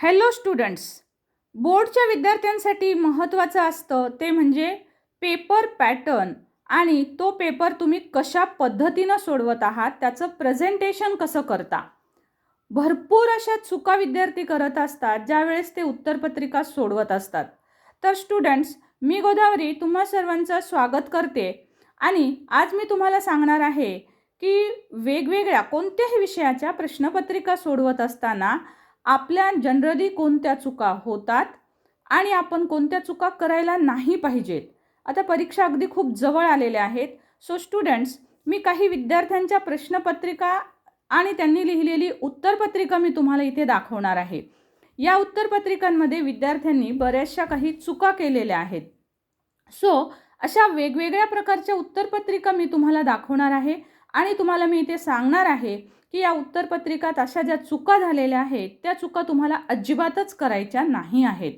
Hello students बोर्डच्या विद्यार्थ्यांसाठी महत्त्वाचं असतं ते म्हणजे पेपर पॅटर्न आणि तो पेपर तुम्ही कशा पद्धतीनं सोडवत आहात त्याचं प्रेझेंटेशन कसं करता? भरपूर अशा चुका विद्यार्थी करत असतात ज्यावेळेस ते उत्तरपत्रिका सोडवत असतात. तर स्टुडंट्स मी गोदावरी तुम्हा सर्वांचं स्वागत करते. आणि आज मी तुम्हाला सांगणार आहे की वेगवेगळ्या कोणत्याही विषयाच्या प्रश्नपत्रिका सोडवत असताना आपल्या जनरली कोणत्या चुका होतात आणि आपण कोणत्या चुका करायला नाही पाहिजेत? आता परीक्षा अगदी खूप जवळ आलेल्या आहेत. सो स्टुडंट्स मी काही विद्यार्थ्यांच्या प्रश्नपत्रिका आणि त्यांनी लिहिलेली उत्तरपत्रिका मी तुम्हाला इथे दाखवणार आहे. या उत्तरपत्रिकांमध्ये विद्यार्थ्यांनी बऱ्याचशा काही चुका केलेल्या आहेत. सो अशा वेगवेगळ्या प्रकारच्या उत्तरपत्रिका मी तुम्हाला दाखवणार आहे आणि तुम्हाला मी इथे सांगणार आहे. की या उत्तरपत्रिकात अशा ज्या चुका झालेल्या आहेत त्या चुका तुम्हाला अजिबातच करायच्या नाही आहेत.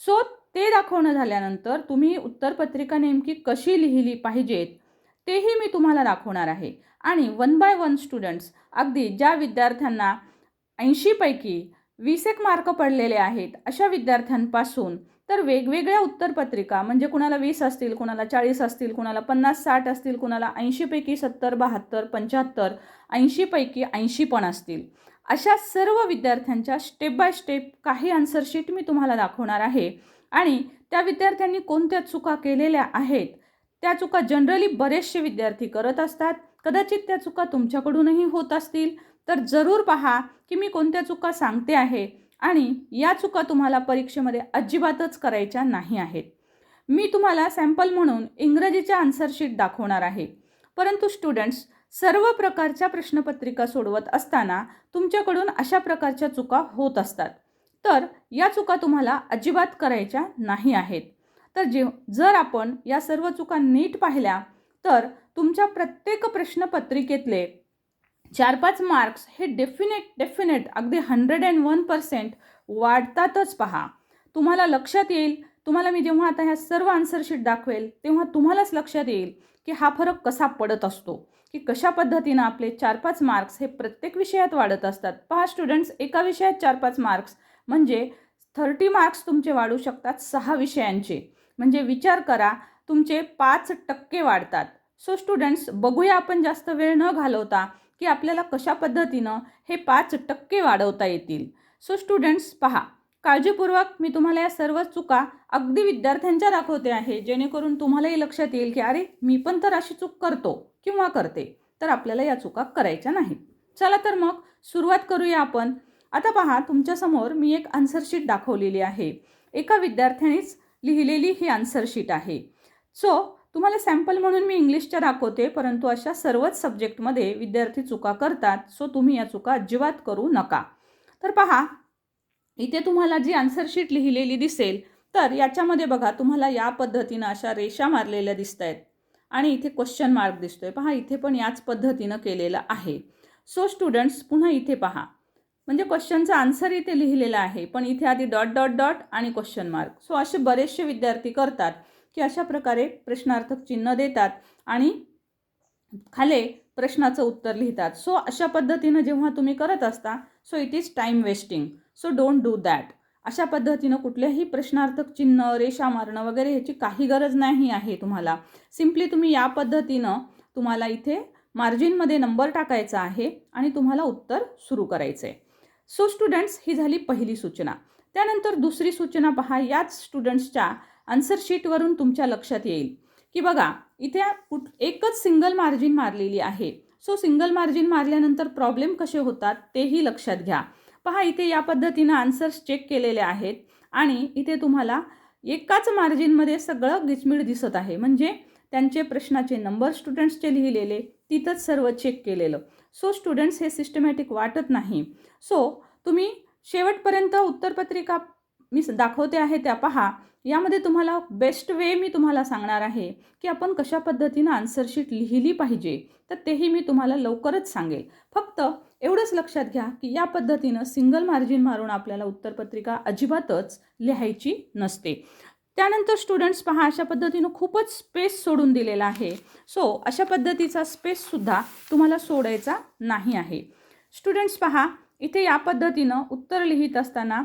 सो ते दाखवणं झाल्यानंतर तुम्ही उत्तरपत्रिका नेमकी कशी लिहिली पाहिजेत तेही मी तुम्हाला दाखवणार आहे. आणि वन बाय वन स्टुडंट्स अगदी ज्या विद्यार्थ्यांना ऐंशीपैकी वीस एक मार्क पडलेले आहेत अशा विद्यार्थ्यांपासून तर वेगवेगळ्या उत्तरपत्रिका म्हणजे कुणाला वीस असतील कुणाला चाळीस असतील कुणाला पन्नास साठ असतील कुणाला ऐंशीपैकी सत्तर बहात्तर पंच्याहत्तर ऐंशीपैकी ऐंशी पण असतील. अशा सर्व विद्यार्थ्यांच्या स्टेप बाय स्टेप काही आन्सरशीट मी तुम्हाला दाखवणार आहे. आणि त्या विद्यार्थ्यांनी कोणत्या चुका केलेल्या आहेत त्या चुका जनरली बरेचसे विद्यार्थी करत असतात. कदाचित त्या चुका तुमच्याकडूनही होत असतील. तर जरूर पहा की मी कोणत्या चुका सांगते आहे. आणि या चुका तुम्हाला परीक्षेमध्ये अजिबातच करायच्या नाही आहेत. मी तुम्हाला सॅम्पल म्हणून इंग्रजीच्या आन्सरशीट दाखवणार आहे. परंतु स्टुडंट्स सर्व प्रकारच्या प्रश्नपत्रिका सोडवत असताना तुमच्याकडून अशा प्रकारच्या चुका होत असतात. तर या चुका तुम्हाला अजिबात करायच्या नाही आहेत. तर जे जर आपण या सर्व चुका नीट पाहिल्या तर तुमच्या प्रत्येक प्रश्नपत्रिकेतले चार पाच मार्क्स हे डेफिनेट डेफिनेट अगदी हंड्रेड अँड वन पर्सेंट वाढतातच पहा. तुम्हाला लक्षात येईल तुम्हाला मी जेव्हा आता ह्या सर्व आन्सरशीट दाखवेल तेव्हा तुम्हालाच लक्षात येईल की हा फरक कसा पडत असतो. की कशा पद्धतीनं आपले चार पाच मार्क्स हे प्रत्येक विषयात वाढत असतात. पहा स्टुडंट्स एका विषयात चार पाच मार्क्स म्हणजे थर्टी मार्क्स तुमचे वाढू शकतात सहा विषयांचे. म्हणजे विचार करा तुमचे पाच टक्के वाढतात. सो स्टुडंट्स बघूया आपण जास्त वेळ न घालवता की आपल्याला कशा पद्धतीनं हे पाच टक्के वाढवता येतील. सो स्टुडंट्स पहा काळजीपूर्वक मी तुम्हाला या सर्व चुका अगदी विद्यार्थ्यांच्या दाखवते आहे जेणेकरून तुम्हालाही लक्षात येईल की अरे मी पण तर अशी चूक करतो किंवा करते. तर आपल्याला या चुका करायच्या नाहीत. चला तर मग सुरुवात करूया आपण. आता पहा तुमच्यासमोर मी एक आन्सरशीट दाखवलेली आहे. एका विद्यार्थ्यानेच लिहिलेली ही आन्सरशीट आहे. सो तुम्हाला सॅम्पल म्हणून मी इंग्लिशच्या दाखवते परंतु अशा सर्वच सब्जेक्टमध्ये विद्यार्थी चुका करतात सो तुम्ही या चुका अजिबात करू नका. तर पहा इथे तुम्हाला जी आन्सर शीट लिहिलेली दिसेल तर याच्यामध्ये बघा तुम्हाला या पद्धतीनं अशा रेषा मारलेल्या दिसत आहेत आणि इथे क्वेश्चन मार्क दिसतोय. पहा इथे पण याच पद्धतीनं केलेलं आहे. सो स्टुडंट्स पुन्हा इथे पहा. म्हणजे क्वेश्चनचा आन्सर इथे लिहिलेला आहे पण इथे आधी डॉट डॉट डॉट आणि क्वेश्चन मार्क सो असे बरेचसे विद्यार्थी करतात. की अशा प्रकारे प्रश्नार्थक चिन्ह देतात आणि खाले प्रश्नाचं उत्तर लिहितात. सो अशा पद्धतीनं जेव्हा तुम्ही करत असता so it is time wasting so don't do that अशा पद्धतीनं कुठल्याही प्रश्नार्थक चिन्ह रेषा मारणं वगैरे ह्याची काही गरज नाही आहे तुम्हाला. सिम्पली तुम्ही या पद्धतीनं तुम्हाला इथे मार्जिनमध्ये नंबर टाकायचा आहे आणि तुम्हाला उत्तर सुरू करायचं आहे सो स्टुडंट्स ही झाली पहिली सूचना. त्यानंतर दुसरी सूचना पहा. याच स्टुडंट्सच्या आन्सर शीटवरून तुमच्या लक्षात येईल. की बघा इथे कुठ एकच सिंगल मार्जिन मारलेली आहे. सो सिंगल मार्जिन मारल्यानंतर प्रॉब्लेम कसे होतात तेही लक्षात घ्या. पहा इथे या पद्धतीनं आन्सर्स चेक केलेले आहेत आणि इथे तुम्हाला एकाच मार्जिनमध्ये सगळं गिचमिड दिसत आहे. म्हणजे त्यांचे प्रश्नाचे नंबर स्टुडंट्सचे लिहिलेले तिथंच सर्व चेक केलेलं. सो स्टुडंट्स हे सिस्टमॅटिक वाटत नाही. सो तुम्ही शेवटपर्यंत उत्तरपत्रिका मी दाखवते आहे त्या पहा. यामध्ये तुम्हाला बेस्ट वे मी तुम्हाला सांगणार आहे की आपण कशा पद्धतीनं आन्सरशीट लिहिली पाहिजे तर तेही मी तुम्हाला लवकरच सांगेल. फक्त एवढंच लक्षात घ्या की या पद्धतीनं सिंगल मार्जिन मारून आपल्याला उत्तरपत्रिका अजिबातच लिहायची नसते. त्यानंतर स्टुडंट्स पहा अशा पद्धतीनं खूपच स्पेस सोडून दिलेला आहे. सो अशा पद्धतीचा स्पेससुद्धा तुम्हाला सोडायचा नाही आहे. स्टुडंट्स पहा इथे या पद्धतीनं उत्तर लिहित असताना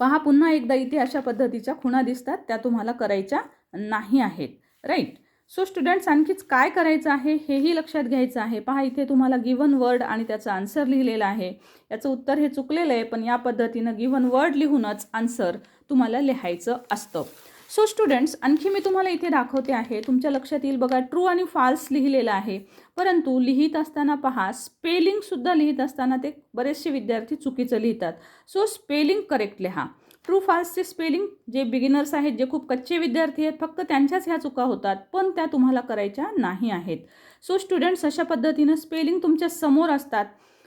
पहा पुन्हा एकदा इथे अशा पद्धतीच्या खुणा दिसतात त्या तुम्हाला करायच्या नाही आहेत. राईट सो स्टुडंट्स आणखीच काय करायचं आहे हेही लक्षात घ्यायचं आहे. पहा इथे तुम्हाला गिवन वर्ड आणि त्याचं आन्सर लिहिलेलं आहे. याचं उत्तर हे चुकलेलं आहे पण या पद्धतीनं गिवन वर्ड लिहूनच आन्सर तुम्हाला लिहायचं असतं. सो स्टुडंट्स आणखी मी तुम्हाला इथे दाखवते आहे तुमच्या लक्षात येईल बघा ट्रू आणि फाल्स लिहिलेलं आहे. परंतु लिहित असताना पहा स्पेलिंगसुद्धा लिहित असताना ते बरेचसे विद्यार्थी चुकीचं लिहितात. सो स्पेलिंग करेक्ट लिहा. ट्रू फाल्सचे स्पेलिंग जे बिगिनर्स आहेत जे खूप कच्चे विद्यार्थी आहेत फक्त त्यांच्याच ह्या चुका होतात पण त्या तुम्हाला करायच्या नाही आहेत. सो स्टुडंट्स अशा पद्धतीनं स्पेलिंग तुमच्यासमोर असतात.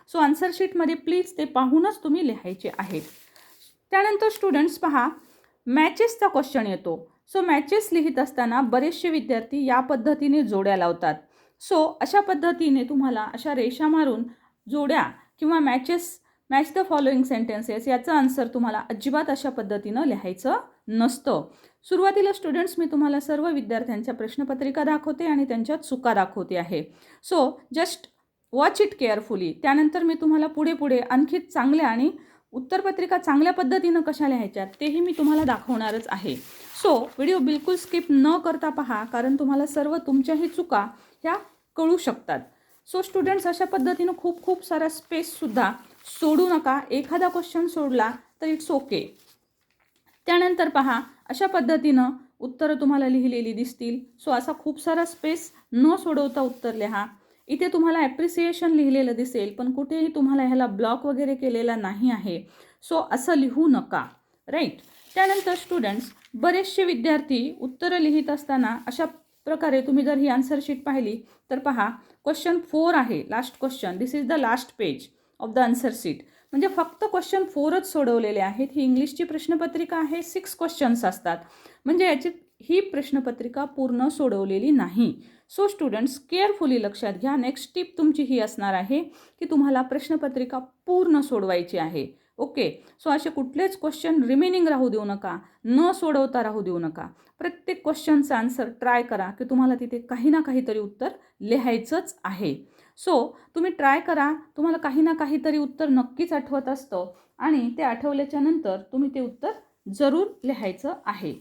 सो आन्सर शीटमध्ये प्लीज ते पाहूनच तुम्ही लिहायचे आहेत. त्यानंतर स्टुडंट्स पहा मॅचेसचा क्वेश्चन येतो. सो मॅचेस लिहित असताना बरेचसे विद्यार्थी या पद्धतीने जोड्या लावतात. सो अशा पद्धतीने तुम्हाला अशा रेषा मारून जोड्या किंवा matches match the following sentences याचं आन्सर तुम्हाला अजिबात अशा पद्धतीनं लिहायचं नसतं. सुरुवातीला स्टुडंट्स मी तुम्हाला सर्व विद्यार्थ्यांच्या प्रश्नपत्रिका दाखवते आणि त्यांच्या चुका दाखवते आहे. So just watch it carefully त्यानंतर मी तुम्हाला पुढे पुढे आणखी चांगल्या आणि उत्तरपत्रिका चांगल्या पद्धतीनं कशा लिहायच्या तेही मी तुम्हाला दाखवणारच आहे. सो व्हिडिओ बिलकुल स्किप न करता पहा कारण तुम्हाला सर्व तुमच्याही चुका ह्या कळू शकतात. सो स्टुडंट्स अशा पद्धतीनं खूप खूप सारा स्पेससुद्धा सोडू नका. एखादा क्वेश्चन सोडला तर इट्स ओके त्यानंतर पहा अशा पद्धतीनं उत्तरं तुम्हाला लिहिलेली दिसतील. सो असा खूप सारा स्पेस न सोडवता उत्तर लिहा. इथे तुम्हाला ॲप्रिसिएशन लिहिलेलं दिसेल पण कुठेही तुम्हाला ह्याला ब्लॉक वगैरे केलेला नाही आहे. सो असं लिहू नका राईट त्यानंतर स्टुडंट्स बरेचसे विद्यार्थी उत्तरं लिहित असताना अशा प्रकारे तुम्ही जर ही आन्सर शीट पाहिली तर पहा क्वेश्चन फोर आहे last question this is the last page of the answer sheet म्हणजे फक्त क्वेश्चन फोरच सोडवलेले आहेत. ही इंग्लिशची प्रश्नपत्रिका आहे सिक्स क्वेश्चन्स असतात. म्हणजे याची ही प्रश्नपत्रिका पूर्ण सोडवलेली नाही. सो स्टुडंट्स केअरफुली लक्षात घ्या. नेक्स्ट टिप तुमची ही असणार आहे की तुम्हाला प्रश्नपत्रिका पूर्ण सोडवायची आहे. ओके सो असे कुठलेच क्वेश्चन रिमेनिंग राहू देऊ नका. न सोडवता राहू देऊ नका. प्रत्येक क्वेश्चनचा आन्सर ट्राय करा की तुम्हाला तिथे काही ना काहीतरी उत्तर लिहायचंच आहे. सो तुम्ही ट्राय करा. तुम्हाला काही ना काहीतरी उत्तर नक्कीच आठवत असतं आणि ते आठवल्याच्या नंतर तुम्ही ते उत्तर जरूर लिहायचं आहे.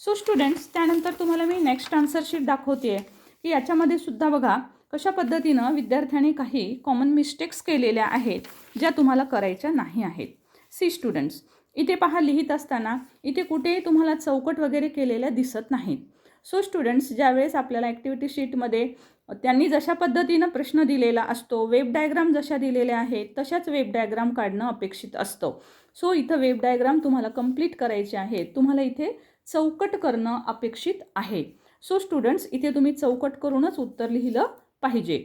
सो स्टुडंट्स त्यानंतर तुम्हाला मी नेक्स्ट आन्सरशीट दाखवते दाखवते की याच्यामध्ये सुद्धा बघा कशा पद्धतीनं विद्यार्थ्यांनी काही कॉमन मिस्टेक्स केलेल्या आहेत ज्या तुम्हाला करायच्या नाही आहेत. सी स्टुडंट्स इथे पहा लिहित असताना इथे कुठेही तुम्हाला चौकट वगैरे केलेल्या दिसत नाहीत. सो स्टुडंट्स ज्यावेळेस आपल्याला ॲक्टिव्हिटी शीटमध्ये त्यांनी जशा पद्धतीनं प्रश्न दिलेला असतो वेब डायग्राम जशा दिलेल्या आहेत तशाच वेब डायग्राम काढणं अपेक्षित असतं. सो इथं वेब डायग्राम तुम्हाला कंप्लीट करायचे आहेत. तुम्हाला इथे चौकट करणं अपेक्षित आहे. सो स्टुडंट्स इथे तुम्ही चौकट करूनच उत्तर लिहिलं पाहिजे.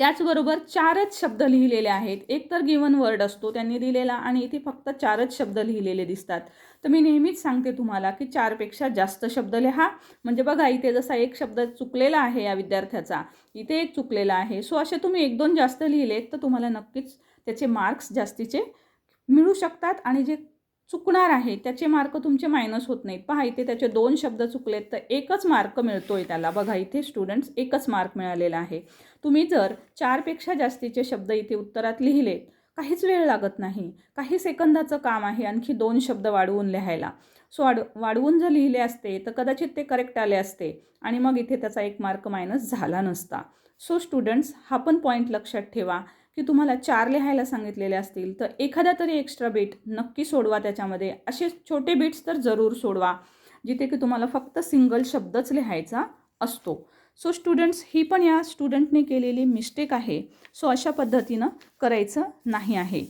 त्याचबरोबर चारच शब्द लिहिलेले आहेत. एक तर गिवन वर्ड असतो त्यांनी दिलेला आणि इथे फक्त चारच शब्द लिहिलेले दिसतात. तर मी नेहमीच सांगते तुम्हाला की चारपेक्षा जास्त शब्द लिहा. म्हणजे बघा इथे जसा एक शब्द चुकलेला आहे या विद्यार्थ्याचा इथे एक चुकलेला आहे. सो असे तुम्ही एक दोन जास्त लिहिलेत तर तुम्हाला नक्कीच त्याचे मार्क्स जास्तीचे मिळू शकतात. आणि जे चुकणार आहे. त्याचे मार्क तुमचे मायनस होत नाहीत. पहा इथे त्याचे दोन शब्द चुकलेत तर एकच मार्क मिळतो आहे त्याला. बघा इथे स्टुडंट्स एकच मार्क मिळालेला आहे. तुम्ही जर चारपेक्षा जास्तीचे शब्द इथे उत्तरात लिहिलेत काहीच वेळ लागत नाही. काही सेकंदाचं काम आहे आणखी दोन शब्द वाढवून लिहायला. सो वाढ वाढवून जर लिहिले असते तर कदाचित ते करेक्ट आले असते आणि मग इथे त्याचा एक मार्क मायनस झाला नसता. सो स्टुडंट्स हा पण पॉईंट लक्षात ठेवा. की तुम्हाला चार लिहायला सांगितलेले असतील तर एखादा तरी एक्स्ट्रा बीट नक्की सोडवा त्याच्यामध्ये. असे छोटे बीट्स तर जरूर सोडवा जिथे की तुम्हाला फक्त सिंगल शब्दच लिहायचा असतो. सो स्टुडंट्स ही पण या स्टुडंटने केलेली मिस्टेक आहे. सो अशा पद्धतीनं करायचं नाही आहे.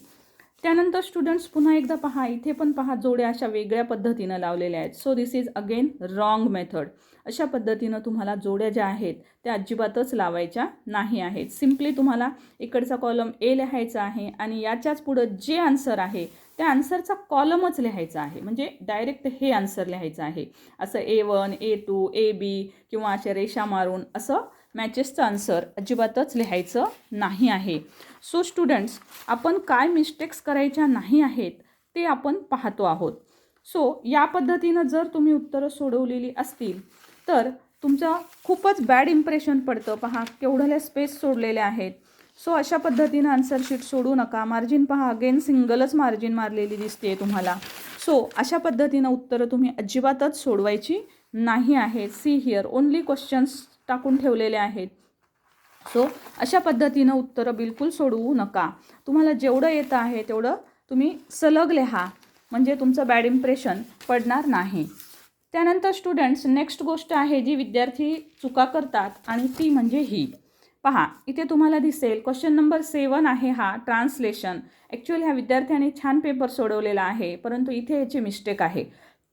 त्यानंतर स्टुडंट्स पुन्हा एकदा पहा इथे पण पहा जोड्या अशा वेगळ्या पद्धतीनं लावलेल्या आहेत. So this is again wrong method अशा पद्धतीनं तुम्हाला जोड्या ज्या आहेत त्या अजिबातच लावायच्या नाही आहेत. सिम्पली तुम्हाला इकडचा कॉलम ए लिहायचा आहे आणि याच्याच पुढं जे आन्सर आहे त्या आन्सरचा कॉलमच लिहायचा आहे. म्हणजे डायरेक्ट हे आन्सर लिहायचं आहे. असं ए one A to A B किंवा अशा रेषा मारून असं मॅचेसचं आन्सर अजिबातच लिहायचं नाही आहे. सो स्टुडंट्स आपण काय मिस्टेक्स करायच्या नाही आहेत ते आपण पाहतो आहोत. सो या पद्धतीनं जर तुम्ही उत्तरं सोडवलेली असतील तर तुमचं खूपच बॅड इम्प्रेशन पडतं. पहा केवढ्याल्या स्पेस सोडलेल्या आहेत. सो अशा पद्धतीनं आन्सर शीट सोडू नका. मार्जिन पहा अगेन सिंगलच मार्जिन मारलेली दिसते तुम्हाला. सो अशा पद्धतीनं उत्तरं तुम्ही अजिबातच सोडवायची नाही आहेत. सी हिअर ओनली क्वेश्चन्स टाकून ठेवलेले आहेत. सो अशा पद्धतीनं उत्तरं बिलकुल सोडवू नका. तुम्हाला जेवढं येतं आहे तेवढं तुम्ही सलग लिहा म्हणजे तुमचं बॅड इम्प्रेशन पडणार नाही. त्यानंतर स्टुडंट्स नेक्स्ट गोष्ट आहे जी विद्यार्थी चुका करतात आणि ती म्हणजे ही. पहा इथे तुम्हाला दिसेल क्वेश्चन नंबर सेवन आहे हा ट्रान्सलेशन ॲक्च्युअली ह्या विद्यार्थ्याने छान पेपर सोडवलेला आहे परंतु इथे याची मिस्टेक आहे.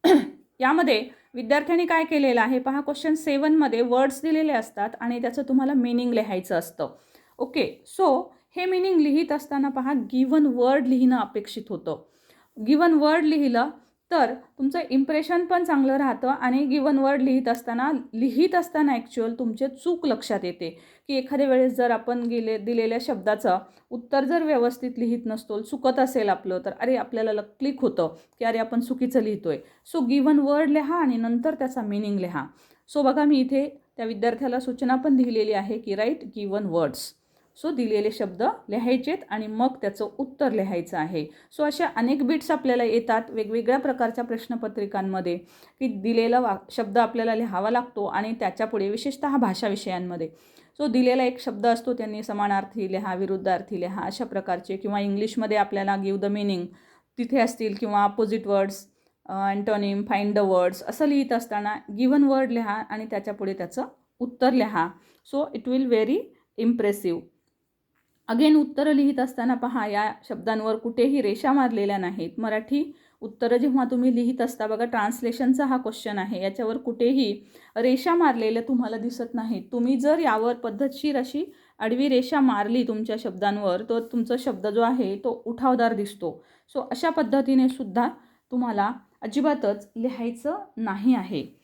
यामध्ये विद्यार्थ्यांनी काय केलेलं आहे? पहा क्वेश्चन सेवनमध्ये वर्ड्स दिलेले असतात आणि त्याचं तुम्हाला मिनिंग लिहायचं असतं. ओके सो हे मिनिंग लिहित असताना पहा गिवन वर्ड लिहिणं अपेक्षित होतं. गिवन वर्ड लिहिलं तर तुमचं इम्प्रेशन पण चांगलं राहतं आणि गिवन वर्ड लिहित असताना लिहित असताना ॲक्च्युअल तुमचे चूक लक्षात येते. की एखाद्या वेळेस जर आपण गेले दिलेल्या शब्दाचं उत्तर जर व्यवस्थित लिहित नसतो चुकत असेल आपलं तर अरे आपल्याला क्लिक होतं की अरे आपण चुकीचं लिहितो आहे सो गिवन वर्ड लिहा आणि नंतर त्याचा मिनिंग लिहा. सो बघा मी इथे त्या विद्यार्थ्याला सूचना पण लिहिलेली आहे की राईट गिवन वर्ड्स सो दिलेले शब्द लिहायचेत आणि मग त्याचं उत्तर लिहायचं आहे. सो अशा अनेक बिट्स आपल्याला येतात वेगवेगळ्या प्रकारच्या प्रश्नपत्रिकांमध्ये की दिलेला वा शब्द आपल्याला लिहावा लागतो आणि त्याच्यापुढे विशेषतः भाषा विषयांमध्ये. सो दिलेला एक शब्द असतो त्यांनी समानार्थी लिहा विरुद्धार्थी लिहा अशा प्रकारचे. किंवा इंग्लिशमध्ये आपल्याला गिव द मिनिंग तिथे असतील किंवा opposite words antonym find the words असं लिहित असताना गिवन वर्ड लिहा आणि त्याच्यापुढे त्याचं उत्तर लिहा. So it will very impressive again उत्तरं लिहित असताना पहा या शब्दांवर कुठेही रेषा मारलेल्या नाहीत. मराठी उत्तरं जेव्हा तुम्ही लिहित असता बघा ट्रान्सलेशनचा हा क्वेश्चन आहे. याच्यावर कुठेही रेषा मारलेल्या तुम्हाला दिसत नाहीत. तुम्ही जर यावर पद्धतशीर अशी आडवी रेषा मारली तुमच्या शब्दांवर तर तुमचा शब्द जो आहे तो उठावदार दिसतो. सो अशा पद्धतीने सुद्धा तुम्हाला अजिबातच लिहायचं नाही आहे.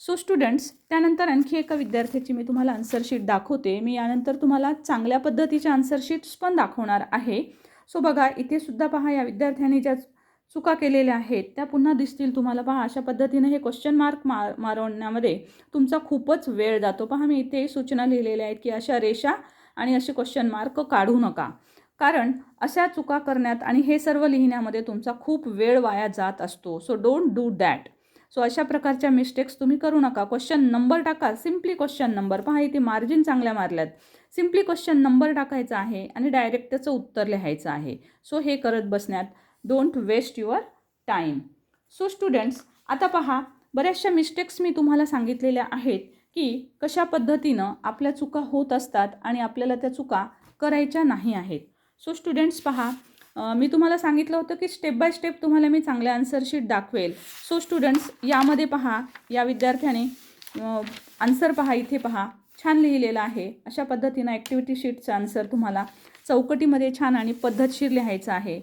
सो स्टुडंट्स त्यानंतर आणखी एका विद्यार्थ्याची मी तुम्हाला आन्सरशीट दाखवते. मी यानंतर तुम्हाला चांगल्या पद्धतीच्या आन्सरशीट्स पण दाखवणार आहे. सो बघा इथे सुद्धा पहा या विद्यार्थ्यांनी ज्या चुका केलेल्या आहेत त्या पुन्हा दिसतील तुम्हाला. पहा अशा पद्धतीने हे क्वेश्चन मार्क मार मारवण्यामध्ये तुमचा खूपच वेळ जातो. पहा मी इथे सूचना लिहिलेल्या आहेत की अशा रेषा आणि असे क्वेश्चन मार्क काढू नका. कारण अशा चुका करण्यात आणि हे सर्व लिहिण्यामध्ये तुमचा खूप वेळ वाया जात असतो. So don't do that so अशा प्रकारच्या मिस्टेक्स तुम्ही करू नका. क्वेश्चन नंबर टाका. सिम्पली क्वेश्चन नंबर पहा इथे मार्जिन चांगल्या मारल्यात. सिम्पली क्वेश्चन नंबर टाकायचा आहे आणि डायरेक्ट त्याचं उत्तर लिहायचं आहे. सो हे करत बसण्यात don't waste your time so students आता पहा बऱ्याचशा मिस्टेक्स मी तुम्हाला सांगितलेल्या आहेत की कशा पद्धतीनं आपल्या चुका होत असतात आणि आपल्याला त्या चुका करायच्या नाही आहेत. सो स्टुडंट्स पहा मी तुम्हाला सांगितलं होतं की स्टेप बाय स्टेप तुम्हाला मी चांगल्या आन्सरशीट दाखवेल. सो स्टुडंट्स यामध्ये पहा या विद्यार्थ्याने आन्सर पहा इथे पहा. छान लिहिलेलं आहे. अशा पद्धतीनं ॲक्टिव्हिटी शीटचं आन्सर तुम्हाला चौकटीमध्ये छान आणि पद्धतशीर लिहायचं आहे.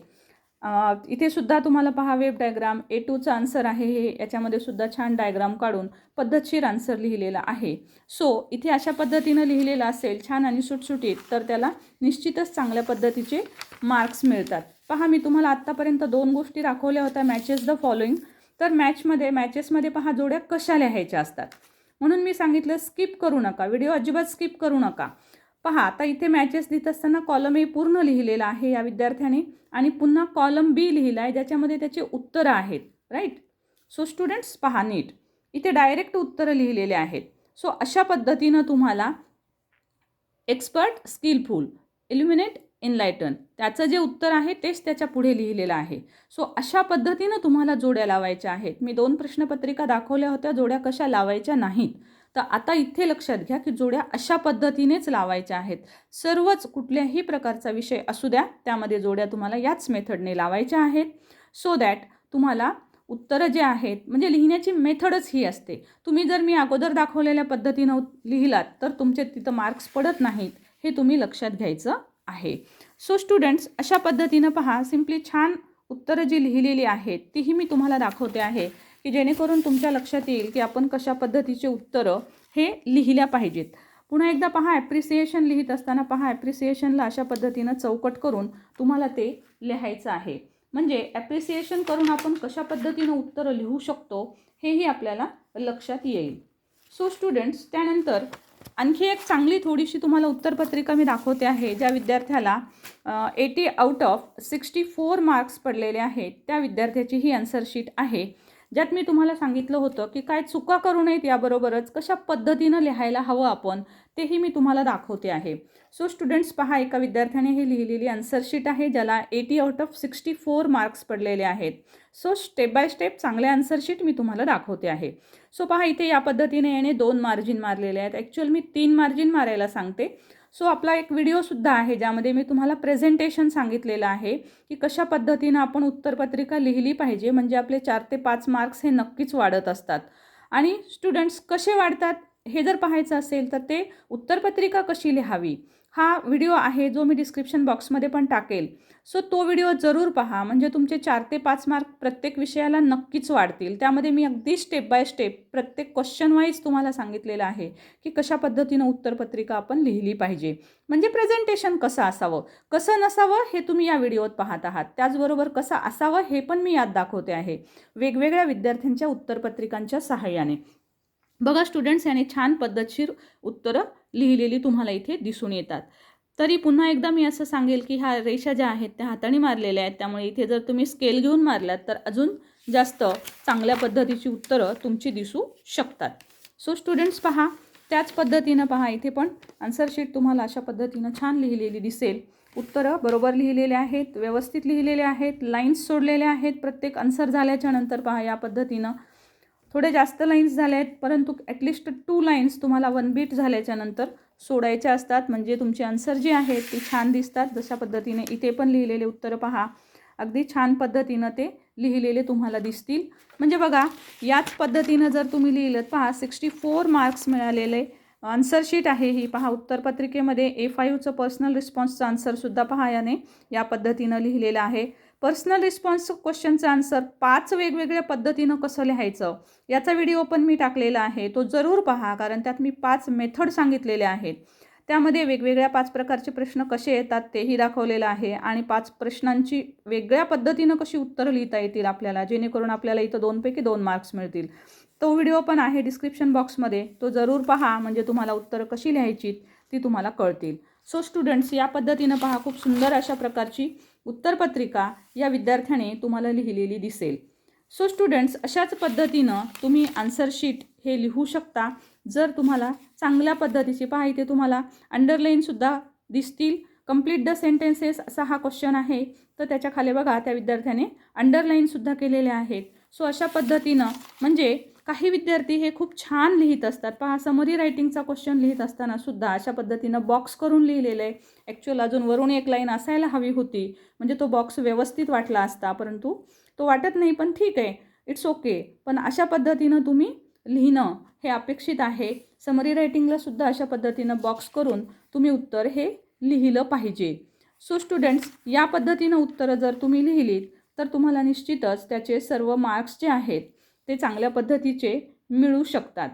इथे सुद्धा तुम्हाला पहा वेब डायग्राम ए टूचं आन्सर आहे. हे याच्यामध्ये सुद्धा छान डायग्राम काढून पद्धतशीर आन्सर लिहिलेला आहे. सो इथे अशा पद्धतीनं लिहिलेलं असेल छान आणि सुटसुटीत तर त्याला निश्चितच चांगल्या पद्धतीचे मार्क्स मिळतात. पहा मी तुम्हाला आत्तापर्यंत दोन गोष्टी दाखवल्या होत्या. मॅचेस द फॉलोईंग तर मॅचमध्ये मॅचेसमध्ये पहा जोड्या कशा लिहायच्या असतात. म्हणून मी सांगितलं स्किप करू नका. व्हिडिओ अजिबात स्किप करू नका. पहा आता इथे मॅचेस लिहित असताना कॉलम ए पूर्ण लिहिलेला आहे या विद्यार्थ्याने आणि पुन्हा कॉलम बी लिहिला आहे ज्याच्यामध्ये त्याचे उत्तरं आहेत राईट सो स्टुडंट्स पहा नीट. इथे डायरेक्ट उत्तरं लिहिलेले आहेत. सो अशा पद्धतीनं तुम्हाला एक्सपर्ट स्किलफुल इल्युमिनेट इनलायटन त्याचं जे उत्तर आहे तेच त्याच्या पुढे लिहिलेलं आहे. सो अशा पद्धतीनं तुम्हाला जोड्या लावायच्या आहेत. मी दोन प्रश्नपत्रिका दाखवल्या होत्या जोड्या कशा लावायच्या नाहीत. तर आता इथे लक्षात घ्या की जोड्या अशा पद्धतीनेच लावायच्या आहेत. सर्वच कुठल्याही प्रकारचा विषय असू द्या त्यामध्ये जोड्या तुम्हाला याच मेथडने लावायच्या आहेत. सो दॅट तुम्हाला उत्तरं जे आहेत म्हणजे लिहिण्याची मेथडच ही असते. तुम्ही जर मी अगोदर दाखवलेल्या पद्धतीनं लिहिलात तर तुमचे तिथं मार्क्स पडत नाहीत हे तुम्ही लक्षात घ्यायचं आहे. सो स्टुडंट्स अशा पद्धतीनं पहा सिम्पली छान उत्तरं जी लिहिलेली आहेत तीही मी तुम्हाला दाखवते आहे. की जेणेकरून तुमच्या लक्षात येईल की आपण कशा पद्धतीचे उत्तरं हे लिहिल्या पाहिजेत. पुन्हा एकदा पहा ॲप्रिसिएशन लिहित असताना पहा ॲप्रिसिएशनला अशा पद्धतीनं चौकट करून तुम्हाला ते लिहायचं आहे. म्हणजे ॲप्रिसिएशन करून आपण कशा पद्धतीनं उत्तरं लिहू शकतो हेही आपल्याला लक्षात येईल. सो स्टुडंट्स त्यानंतर आणखी एक चांगली थोडीशी तुम्हाला उत्तरपत्रिका मी दाखवते आहे ज्या विद्यार्थ्याला eighty out of sixty four marks पडलेले आहेत त्या विद्यार्थ्याची ही आन्सरशीट आहे. ज्यात मी तुम्हाला सांगितलं होतं की काय चुका करू नयेत याबरोबरच कशा पद्धतीनं लिहायला हवं आपण तेही मी तुम्हाला दाखवते आहे. सो स्टुडंट्स पहा एका विद्यार्थ्याने हे लिहिलेली अन्सरशीट आहे ज्याला eighty out of sixty four marks पडलेले आहेत. सो स्टेप बाय स्टेप चांगले अन्सरशीट मी तुम्हाला दाखवते आहे. सो पहा इथे या पद्धतीने याने दोन मार्जिन मारलेले आहेत. ॲक्च्युअल मी तीन मार्जिन मारायला सांगते. सो आपला एक व्हिडिओसुद्धा आहे ज्यामध्ये मी तुम्हाला प्रेझेंटेशन सांगितलेलं आहे की कशा पद्धतीनं आपण उत्तरपत्रिका लिहिली पाहिजे म्हणजे आपले चार ते पाच मार्क्स हे नक्कीच वाढत असतात. आणि स्टुडंट्स कसे वाढतात हे जर पाहायचं असेल तर ते उत्तरपत्रिका कशी लिहावी हा व्हिडिओ आहे जो मी डिस्क्रिप्शन बॉक्समध्ये पण टाकेल. सो तो व्हिडिओ जरूर पहा. म्हणजे तुमचे चार ते पाच मार्क प्रत्येक विषयाला नक्कीच वाढतील. त्यामध्ये मी अगदी स्टेप बाय स्टेप प्रत्येक क्वेश्चन वाईज तुम्हाला सांगितलेलं आहे की कशा पद्धतीनं उत्तरपत्रिका आपण लिहिली पाहिजे. म्हणजे प्रेझेंटेशन कसं असावं? कसं नसावं हे तुम्ही या व्हिडिओत पाहत आहात. त्याचबरोबर कसं असावं हे पण मी यात दाखवते आहे. वेगवेगळ्या विद्यार्थ्यांच्या उत्तरपत्रिकांच्या सहाय्याने. बघा स्टुडंट्स याने छान पद्धतशीर उत्तरं लिहिलेली तुम्हाला इथे दिसून येतात. तरी पुन्हा एकदा मी असं सांगेल की ह्या रेषा ज्या आहेत त्या हाताने मारलेल्या आहेत. त्यामुळे इथे जर तुम्ही स्केल घेऊन मारलात तर अजून जास्त चांगल्या पद्धतीची उत्तरं तुमची दिसू शकतात. सो स्टुडंट्स पहा त्याच पद्धतीनं पहा इथे पण आन्सर शीट तुम्हाला अशा पद्धतीनं छान लिहिलेली दिसेल. उत्तरं बरोबर लिहिलेले आहेत व्यवस्थित लिहिलेले आहेत लाईन्स सोडलेले आहेत. प्रत्येक आन्सर झाल्याच्यानंतर पहा या पद्धतीनं थोडे जास्त लाईन्स झाले आहेत परंतु ॲटलिस्ट टू लाईन्स तुम्हाला वन बीट झाल्याच्यानंतर सोडायच्या असतात. म्हणजे तुमचे आन्सर जी आहेत ती छान दिसतात. जशा पद्धतीने इथे पण लिहिलेले उत्तरं पहा. अगदी छान पद्धतीनं ते लिहिलेले तुम्हाला दिसतील. म्हणजे बघा याच पद्धतीनं जर तुम्ही लिहिलं पहा सिक्स्टी फोर मार्क्स मिळालेले आन्सर शीट आहे ही. पहा उत्तरपत्रिकेमध्ये ए फाईव्हचं पर्सनल रिस्पॉन्सचं आन्सरसुद्धा पहा याने. या पद्धतीनं लिहिलेलं आहे. पर्सनल रिस्पॉन्स क्वेश्चनचं आन्सर पाच वेगवेगळ्या पद्धतीनं कसं लिहायचं याचा व्हिडिओ पण मी टाकलेला आहे. तो जरूर पहा कारण त्यात मी पाच मेथड सांगितलेले आहेत. त्यामध्ये वेगवेगळ्या पाच प्रकारचे प्रश्न कसे येतात तेही दाखवलेलं आहे आणि पाच प्रश्नांची वेगळ्या पद्धतीनं कशी उत्तरं लिहिता येतील आपल्याला जेणेकरून आपल्याला इथं दोनपैकी दोन मार्क्स मिळतील. तो व्हिडिओ पण आहे डिस्क्रिप्शन बॉक्समध्ये तो जरूर पहा म्हणजे तुम्हाला उत्तरं कशी लिहायची ती तुम्हाला कळतील. सो स्टुडंट्स या पद्धतीनं पहा खूप सुंदर अशा प्रकारची उत्तरपत्रिका या विद्यार्थ्याने तुम्हाला लिहिलेली दिसेल. सो स्टुडंट्स अशाच पद्धतीनं तुम्ही आन्सर शीट हे लिहू शकता. जर तुम्हाला चांगल्या पद्धतीची पहा इथे तुम्हाला अंडरलाईनसुद्धा दिसतील. कंप्लीट द सेंटेन्सेस असा हा क्वेश्चन आहे. तर त्याच्याखाली बघा त्या विद्यार्थ्याने अंडरलाईनसुद्धा केलेले आहेत. सो अशा पद्धतीनं म्हणजे काही विद्यार्थी हे खूप छान लिहित असतात. पहा समरी रायटिंगचा क्वेश्चन लिहित असताना सुद्धा अशा पद्धतीनं बॉक्स करून लिहिलेलं आहे ॲक्च्युअल अजून वरून एक लाईन असायला हवी होती. म्हणजे तो बॉक्स व्यवस्थित वाटला असता परंतु तो वाटत नाही पण ठीक आहे. इट्स ओके पण अशा पद्धतीनं तुम्ही लिहिणं हे अपेक्षित आहे. समरी रायटिंगला सुद्धा अशा पद्धतीनं बॉक्स करून तुम्ही उत्तर हे लिहिलं पाहिजे. सो स्टुडंट्स या पद्धतीनं उत्तरं जर तुम्ही लिहिलीत तर तुम्हाला निश्चितच त्याचे सर्व मार्क्स जे आहेत ते चांगल्या पद्धतीचे मिळू शकतात.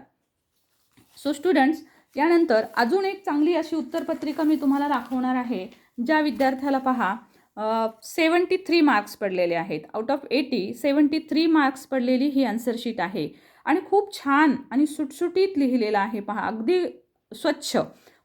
सो स्टुडंट्स यानंतर अजून एक चांगली अशी उत्तरपत्रिका मी तुम्हाला दाखवणार आहे ज्या विद्यार्थ्याला पहा सेवन्टी थ्री मार्क्स पडलेले आहेत. Out of eighty seventy three marks पडलेली ही आन्सर शीट आहे. आणि खूप छान आणि सुटसुटीत लिहिलेलं आहे पहा. अगदी स्वच्छ.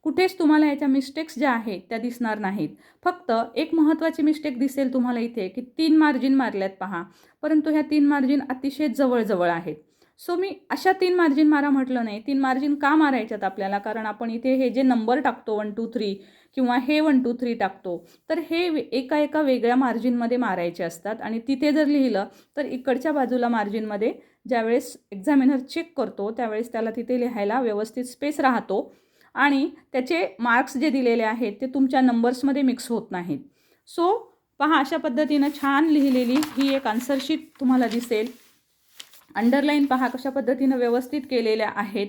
कुठेच तुम्हाला याच्या मिस्टेक्स ज्या आहेत त्या दिसणार नाहीत. फक्त एक महत्त्वाची मिस्टेक दिसेल तुम्हाला इथे की तीन मार्जिन मारल्यात पहा. परंतु ह्या तीन मार्जिन अतिशय जवळजवळ आहेत. सो मी अशा तीन मार्जिन मारा म्हटलं नाही. तीन मार्जिन का मारायच्यात आपल्याला? कारण आपण इथे हे जे नंबर टाकतो वन टू थ्री किंवा हे वन टू थ्री टाकतो तर हे एका एका वेगळ्या मार्जिनमध्ये मारायचे असतात. आणि तिथे जर लिहिलं तर इकडच्या बाजूला मार्जिनमध्ये ज्यावेळेस एक्झामिनर चेक करतो त्यावेळेस त्याला तिथे लिहायला व्यवस्थित स्पेस राहतो. आणि त्याचे मार्क्स जे दिलेले आहेत ते तुमच्या नंबर्समध्ये मिक्स होत नाहीत. सो पहा अशा पद्धतीनं छान लिहिलेली ही एक आन्सरशीट तुम्हाला दिसेल. अंडरलाईन पहा कशा पद्धतीनं व्यवस्थित केलेल्या आहेत.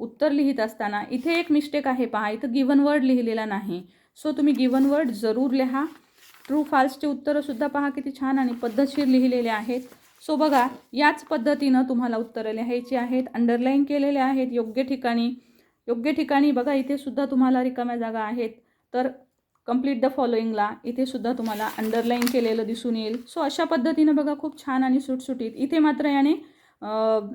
उत्तर लिहित असताना इथे एक मिस्टेक आहे पहा इथं गिवन वर्ड लिहिलेला नाही. सो तुम्ही गिवन वर्ड जरूर लिहा. ट्रू फाल्सचे उत्तरंसुद्धा पहा किती छान आणि पद्धतशीर लिहिलेले आहेत. सो बघा याच पद्धतीनं तुम्हाला उत्तरं लिहायची आहेत. अंडरलाईन केलेले आहेत योग्य ठिकाणी. योग्य ठिकाणी बघा इथे सुद्धा तुम्हाला रिकाम्या जागा आहेत. तर कंप्लीट द फॉलोईंगला इथे सुद्धा तुम्हाला अंडरलाईन केलेलं दिसून येईल. सो अशा पद्धतीनं बघा खूप छान आणि सुटसुटीत. इथे मात्र याने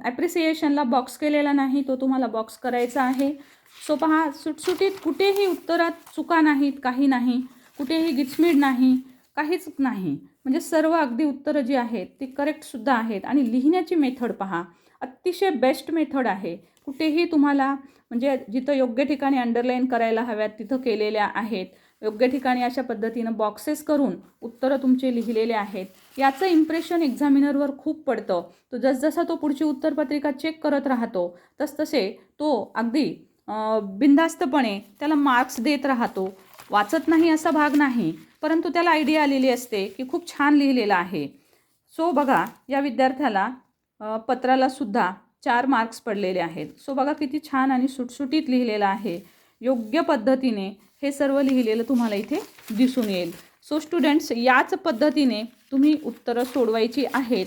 ॲप्रिसिएशनला बॉक्स केलेला नाही तो तुम्हाला बॉक्स करायचा आहे. सो पहा सुटसुटीत कुठेही उत्तरात चुका नाहीत काही नाही. कुठेही गिचमीड नाही काहीच नाही. म्हणजे सर्व अगदी उत्तरं जी आहेत ती करेक्टसुद्धा आहेत. आणि लिहिण्याची मेथड पहा अतिशय बेस्ट मेथड आहे. कुठेही तुम्हाला म्हणजे जिथं योग्य ठिकाणी अंडरलाईन करायला हव्यात तिथं केलेल्या आहेत. योग्य ठिकाणी अशा पद्धतीनं बॉक्सेस करून उत्तरं तुमचे लिहिलेले आहेत. याचं इम्प्रेशन एक्झामिनरवर खूप पडतं. तो जसजसा तो पुढची उत्तरपत्रिका चेक करत राहतो तसतसे तो अगदी बिंदास्तपणे बिनधास्तपणे त्याला मार्क्स देत राहतो. वाचत नाही असा भाग नाही परंतु त्याला आयडिया आलेली असते की खूप छान लिहिलेलं आहे. सो बघा या विद्यार्थ्याला पत्रालासुद्धा पत्राला सुद्धा चार मार्क्स पडलेले आहेत. सो बघा किती छान आणि सुटसुटीत लिहिलेलं आहे. योग्य पद्धतीने हे सर्व लिहिलेलं तुम्हाला इथे दिसून येईल. सो स्टुडंट्स याच पद्धतीने तुम्ही उत्तरं सोडवायची आहेत.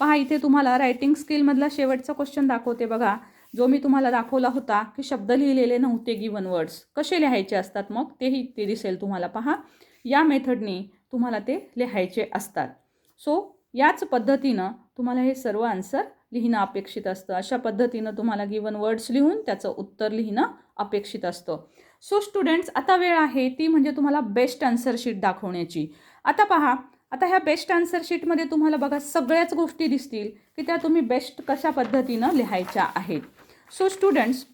पहा इथे तुम्हाला रायटिंग स्किलमधला शेवटचा क्वेश्चन दाखवते बघा. जो मी तुम्हाला दाखवला होता की शब्द लिहिलेले नव्हते गिवन वर्ड्स कसे लिहायचे असतात मग? तेही ते दिसेल तुम्हाला. पहा या मेथडनी तुम्हाला ते लिहायचे असतात. सो याच पद्धतीनं तुम्हाला हे सर्व आन्सर लिहिणं अपेक्षित असतं. अशा पद्धतीनं तुम्हाला गिवन वर्ड्स लिहून त्याचं उत्तर लिहिणं अपेक्षित असतं. सो स्टुडंट्स आता वेळ आहे. ती म्हणजे तुम्हाला बेस्ट आन्सर शीट दाखवण्याची. आता पहा आता ह्या बेस्ट आन्सर शीटमध्ये तुम्हाला बघा सगळ्याच गोष्टी दिसतील की त्या तुम्ही बेस्ट कशा पद्धतीनं लिहायच्या आहेत. So students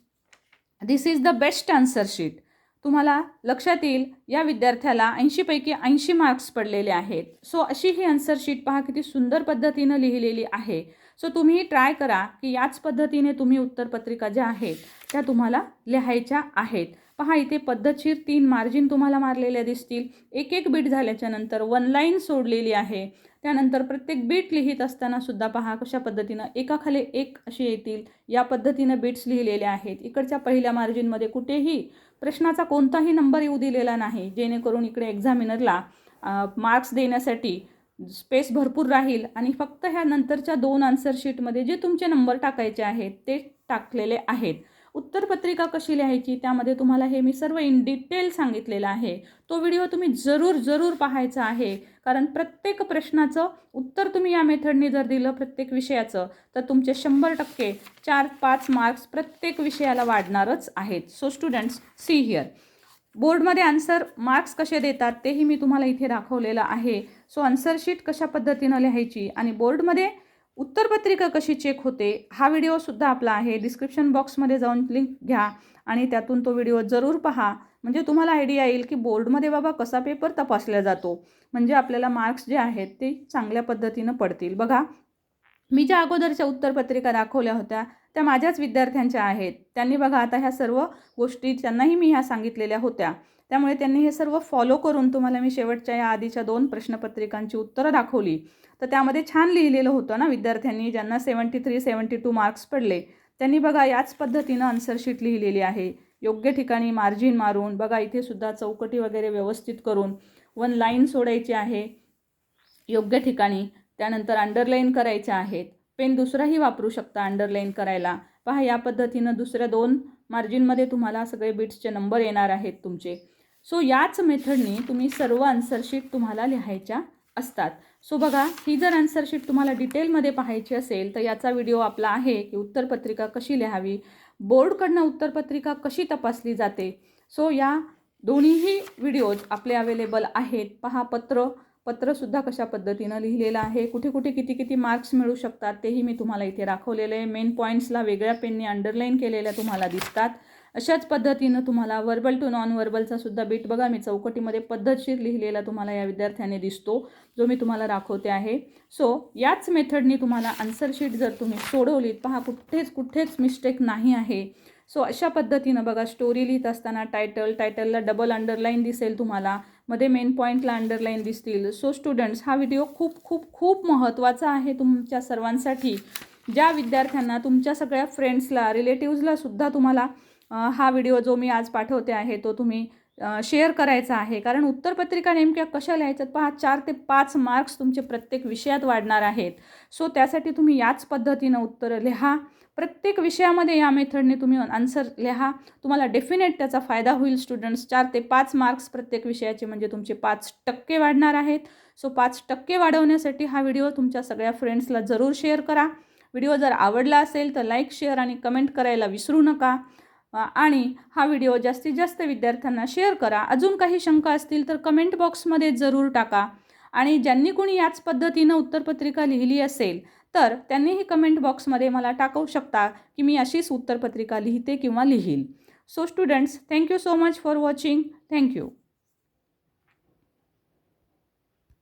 this is the best answer sheet तुम्हाला लक्षात येईल या विद्यार्थ्याला ऐंशीपैकी ऐंशी मार्क्स पडलेले आहेत. सो अशी ही आन्सर शीट पहा किती सुंदर पद्धतीनं लिहिलेली आहे. सो तुम्ही ट्राय करा की याच पद्धतीने तुम्ही उत्तरपत्रिका ज्या आहेत त्या तुम्हाला लिहायच्या आहेत. पहा इथे पद्धतशीर तीन मार्जिन तुम्हाला मारलेल्या दिसतील. एक एक बीट झाल्याच्यानंतर वन लाईन सोडलेली आहे. त्यानंतर प्रत्येक बीट लिहित असताना सुद्धा पहा कशा पद्धतीनं एकाखाली एक अशी येतील. या पद्धतीनं बीट्स लिहिलेल्या आहेत. इकडच्या पहिल्या मार्जिनमध्ये कुठेही प्रश्नाचा कोणताही नंबर येऊ दिलेला नाही. जेणेकरून इकडे एक्झामिनरला मार्क्स देण्यासाठी स्पेस भरपूर राहील आणि फक्त ह्या नंतरच्या दोन आन्सर शीटमध्ये जे तुमचे नंबर टाकायचे आहेत ते टाकलेले आहेत. उत्तरपत्रिका कशी लिहायची त्यामध्ये तुम्हाला हे मी सर्व इन डिटेल सांगितलेलं आहे. तो व्हिडिओ तुम्ही जरूर जरूर पाहायचा आहे. कारण प्रत्येक प्रश्नाचं उत्तर तुम्ही या मेथडने जर दिलं प्रत्येक विषयाचं तर तुमचे शंभर टक्के चार पाच मार्क्स प्रत्येक विषयाला वाढणारच आहेत. सो स्टुडंट्स सी हिअर बोर्डमध्ये आन्सर मार्क्स कसे देतात तेही मी तुम्हाला इथे दाखवलेलं आहे. सो आन्सर शीट कशा पद्धतीनं लिहायची आणि बोर्डमध्ये उत्तरपत्रिका कशी चेक होते हा व्हिडिओसुद्धा आपला आहे. डिस्क्रिप्शन बॉक्समध्ये जाऊन लिंक घ्या आणि त्यातून तो व्हिडिओ जरूर पहा. म्हणजे तुम्हाला आयडिया येईल की बोर्डमध्ये बाबा कसा पेपर तपासला जातो. म्हणजे आपल्याला मार्क्स जे आहेत ते चांगल्या पद्धतीनं पडतील. बघा मी ज्या अगोदरच्या उत्तरपत्रिका दाखवल्या होत्या त्या माझ्याच विद्यार्थ्यांच्या आहेत. त्यांनी बघा आता ह्या सर्व गोष्टी त्यांनाही मी ह्या सांगितलेल्या होत्या. त्यामुळे त्यांनी हे सर्व फॉलो करून तुम्हाला मी शेवटच्या या आधीच्या दोन प्रश्नपत्रिकांची उत्तरं दाखवली. तर त्यामध्ये छान लिहिलेलं होतं ना विद्यार्थ्यांनी ज्यांना seventy three seventy two marks पडले. त्यांनी बघा याच पद्धतीनं आन्सरशीट लिहिलेली आहे. योग्य ठिकाणी मार्जिन मारून बघा इथे सुद्धा चौकटी वगैरे व्यवस्थित करून वन लाईन सोडायची आहे. योग्य ठिकाणी त्यानंतर अंडरलाईन करायच्या आहेत. पेन दुसराही वापरू शकता अंडरलाईन करायला. पहा या पद्धतीनं दुसऱ्या दोन मार्जिनमध्ये तुम्हाला सगळे बिट्सचे नंबर येणार आहेत तुमचे. सो याच मेथडनी तुम्ही सर्व आन्सरशीट तुम्हाला लिहायच्या असतात. सो बघा ही जर आन्सरशीट तुम्हाला डिटेलमध्ये पाहायची असेल तर याचा व्हिडिओ आपला आहे की उत्तरपत्रिका कशी लिहावी बोर्डकडनं उत्तरपत्रिका कशी तपासली जाते. सो या दोन्हीही व्हिडिओज आपले अवेलेबल आहेत. पहा पत्र पत्रसुद्धा कशा पद्धतीनं लिहिलेलं आहे? कुठे कुठे किती किती मार्क्स मिळू शकतात? तेही मी तुम्हाला इथे दाखवलेले आहे. मेन पॉईंट्सला वेगळ्या पेनने अंडरलाईन केलेल्या तुम्हाला दिसतात. अशाच पद्धतीनं तुम्हाला वर्बल टू नॉन वर्बलचा सुद्धा बीट बघा. मी चौकटीमध्ये पद्धतशीर लिहिलेला तुम्हाला या विद्यार्थ्याने दिसतो जो मी तुम्हाला दाखवते आहे. सो याच मेथडनी तुम्हाला आन्सरशीट जर तुम्ही सोडवलीत पहा कुठेच कुठेच मिस्टेक नाही आहे. सो अशा पद्धतीनं बघा स्टोरी लिहित असताना टायटल टायटलला डबल अंडरलाईन दिसेल तुम्हाला. मध्ये मेन पॉईंटला अंडरलाईन दिसतील. सो स्टुडंट्स हा व्हिडिओ खूप खूप खूप महत्त्वाचा आहे तुमच्या सर्वांसाठी. ज्या विद्यार्थ्यांना तुमच्या सगळ्या फ्रेंड्सला रिलेटिव्जला सुद्धा तुम्हाला हा व्हिडिओ जो मी आज पाठवते आहे तो तुम्ही शेअर करायचा आहे. कारण उत्तरपत्रिका नेमक्या कशा लिहायच्यात पहा चार ते पाच मार्क्स तुमचे प्रत्येक विषयात वाढणार आहेत. सो त्यासाठी तुम्ही याच पद्धतीनं उत्तरं लिहा. प्रत्येक विषयामध्ये या मेथडने तुम्ही आन्सर लिहा. तुम्हाला डेफिनेट त्याचा फायदा होईल स्टुडंट्स चार ते पाच मार्क्स प्रत्येक विषयाचे म्हणजे तुमचे पाच टक्के वाढणार आहेत. सो पाच टक्के वाढवण्यासाठी हा व्हिडिओ तुमच्या सगळ्या फ्रेंड्सला जरूर शेअर करा. व्हिडिओ जर आवडला असेल तर लाईक शेअर आणि कमेंट करायला विसरू नका. आणि हा व्हिडिओ जास्तीत जास्त विद्यार्थ्यांना शेअर करा. अजून काही शंका असतील तर कमेंट बॉक्समध्ये जरूर टाका. आणि ज्यांनी कोणी याच पद्धतीनं उत्तरपत्रिका लिहिली असेल तर त्यांनीही कमेंट बॉक्समध्ये मला टाकवू शकता की मी अशीच उत्तरपत्रिका लिहिते किंवा लिहील. So students thank you so much for watching thank you